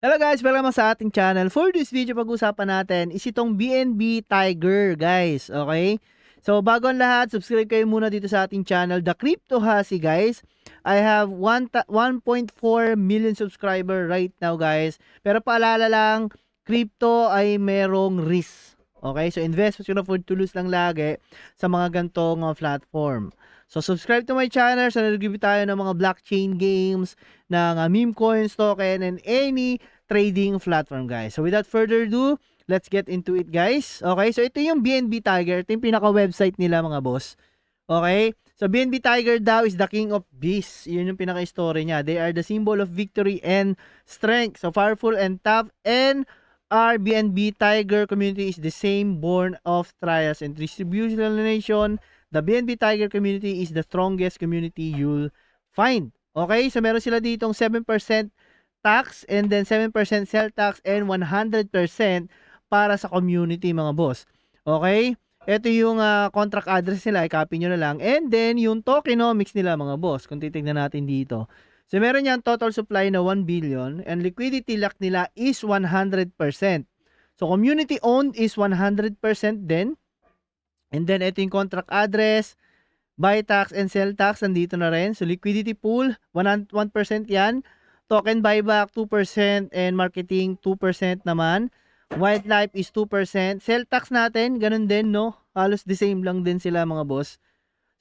Hello guys, welcome sa ating channel. For this video, pag-usapan natin is itong BNB Tiger, guys. Okay? So, bago ang lahat, subscribe kayo muna dito sa ating channel, The Crypto Hasi, guys. I have 1 1.4 million subscriber right now, guys. Pero paalala lang, crypto ay merong risk. Okay? So, invest mo lose lang lagi sa mga gantong uh, platform. So, subscribe to my channel. So, nag-review tayo ng mga blockchain games, ng uh, meme coins, token, and any trading platform, guys. So, without further ado, let's get into it, guys. Okay, so ito yung BNB Tiger. Ito yung pinaka-website nila, mga boss. Okay? So, BNB Tiger daw is the king of beasts. Yun yung pinaka-story niya. They are the symbol of victory and strength. So, powerful and tough. And our BNB Tiger community is the same born of trials and distribution. The BNB Tiger community is the strongest community you'll find. Okay? So, meron sila ditong 7% tax and then 7% sell tax and 100% para sa community mga boss. Okay? Ito yung uh, contract address nila, i-copy nyo na lang. And then, yung tokenomics nila mga boss, kung titignan natin dito. So, meron yan total supply na 1 billion and liquidity lock nila is 100%. So, community owned is 100% din. And then, ito yung contract address, buy tax and sell tax, nandito na rin. So, liquidity pool, 1% yan. Token buyback, 2%. And marketing, 2% naman. Wildlife is 2%. Sell tax natin, ganun din, no? Halos the same lang din sila, mga boss.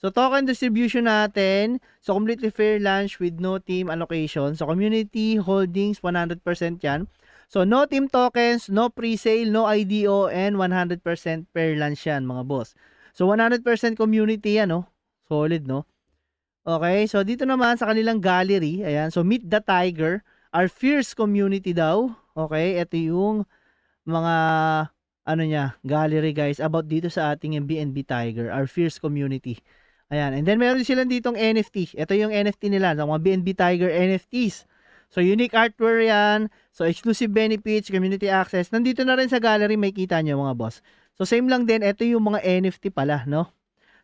So, token distribution natin. So, completely fair launch with no team allocation. So, community holdings, 100% yan. So, no team tokens, no pre-sale, no IDO, and 100% per launch yan, mga boss. So, 100% community yan, no? Solid, no? Okay, so dito naman sa kanilang gallery, ayan, so Meet the Tiger, our fierce community daw. Okay, ito yung mga ano niya, gallery guys, about dito sa ating BNB Tiger, our fierce community. Ayan, and then meron silang ditong NFT. Ito yung NFT nila, ng mga BNB Tiger NFTs. So, unique artwork yan. So, exclusive benefits, community access. Nandito na rin sa gallery, may kita nyo mga boss. So, same lang din. Ito yung mga NFT pala, no?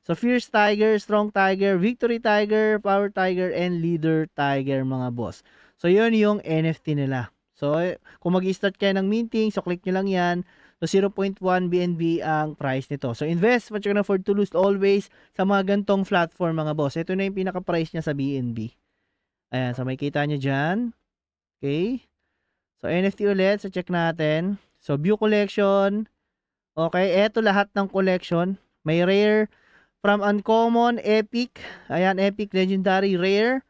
So, Fierce Tiger, Strong Tiger, Victory Tiger, Power Tiger, and Leader Tiger, mga boss. So, yun yung NFT nila. So, kung mag-start kayo ng minting, so click nyo lang yan. So, 0.1 BNB ang price nito. So, invest what you can afford to lose always sa mga gantong platform, mga boss. Ito na yung pinaka-price niya sa BNB. Ayan, so may kita nyo dyan. Okay. So, NFT ulit. So, check natin. So, view collection. Okay, eto lahat ng collection. May rare from uncommon, epic. Ayan, epic, legendary, rare.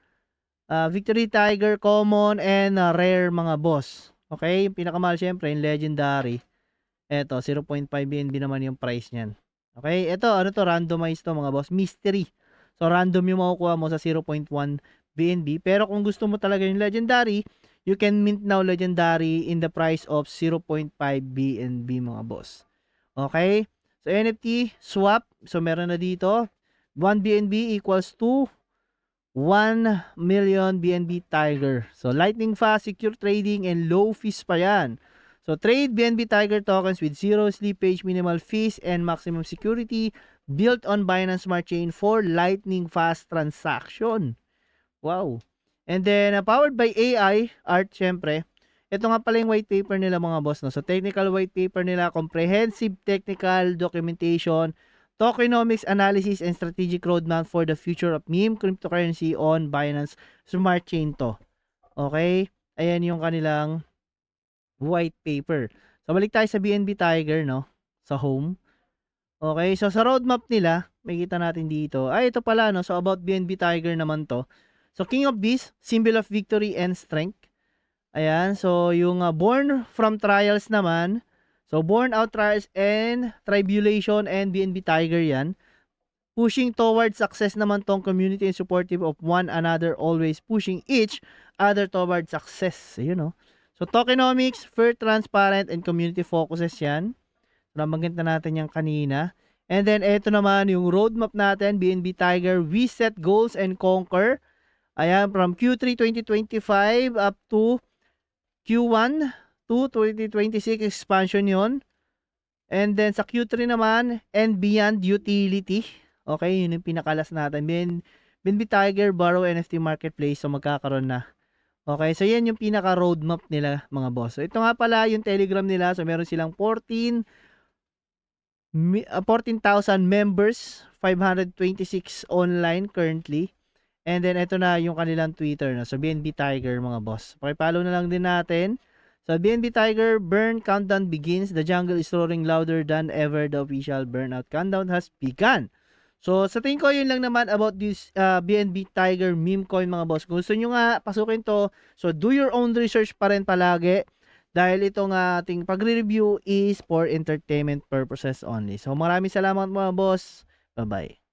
Uh, Victory Tiger, common, and uh, rare mga boss. Okay, yung pinakamahal syempre, yung legendary. Eto, 0.5 BNB naman yung price niyan. Okay, eto, ano to, randomized to mga boss. Mystery. So, random yung makukuha mo sa 0.1 BNB. Pero kung gusto mo talaga yung legendary, you can mint now legendary in the price of 0.5 BNB mga boss. Okay? So NFT swap, so meron na dito 1 BNB equals to 1 million BNB Tiger. So lightning fast, secure trading and low fees pa yan. So trade BNB Tiger tokens with zero slippage, minimal fees and maximum security built on Binance Smart Chain for lightning fast transaction. Wow. And then, uh, powered by AI, art syempre. Ito nga pala yung white paper nila mga boss. No? So, technical white paper nila, comprehensive technical documentation, tokenomics analysis, and strategic roadmap for the future of meme cryptocurrency on Binance Smart Chain to. Okay? Ayan yung kanilang white paper. So, balik tayo sa BNB Tiger, no? Sa home. Okay, so sa roadmap nila, may kita natin dito. Ay, ito pala, no? So, about BNB Tiger naman to. So, King of Beasts, symbol of victory and strength. Ayan, so yung uh, born from trials naman. So, born out trials and tribulation and BNB Tiger yan. Pushing towards success naman tong community and supportive of one another, always pushing each other towards success. You know. So, tokenomics, fair, transparent, and community focuses yan. So, nabanggit na natin yan kanina. And then, ito naman yung roadmap natin, BNB Tiger, we set goals and conquer. Ayan, from Q3 2025 up to Q1 to 2026 expansion yon. And then sa Q3 naman, and beyond utility. Okay, yun yung pinakalas natin. Ben, BNB Tiger Borrow NFT Marketplace. So magkakaroon na. Okay, so yan yung pinaka roadmap nila mga boss. So ito nga pala yung Telegram nila. So meron silang 14 mi- ah, 14,000 members, 526 online currently. And then ito na yung kanilang Twitter na. So BNB Tiger mga boss. Paki-follow na lang din natin. So BNB Tiger Burn Countdown begins. The jungle is roaring louder than ever. The official Burnout Countdown has begun. So sa tingin ko yun lang naman about this uh, BNB Tiger meme coin mga boss. Kung gusto nyo nga pasukin to, so do your own research pa rin palagi. Dahil itong ating pagre-review is for entertainment purposes only. So maraming salamat mga boss. Bye-bye.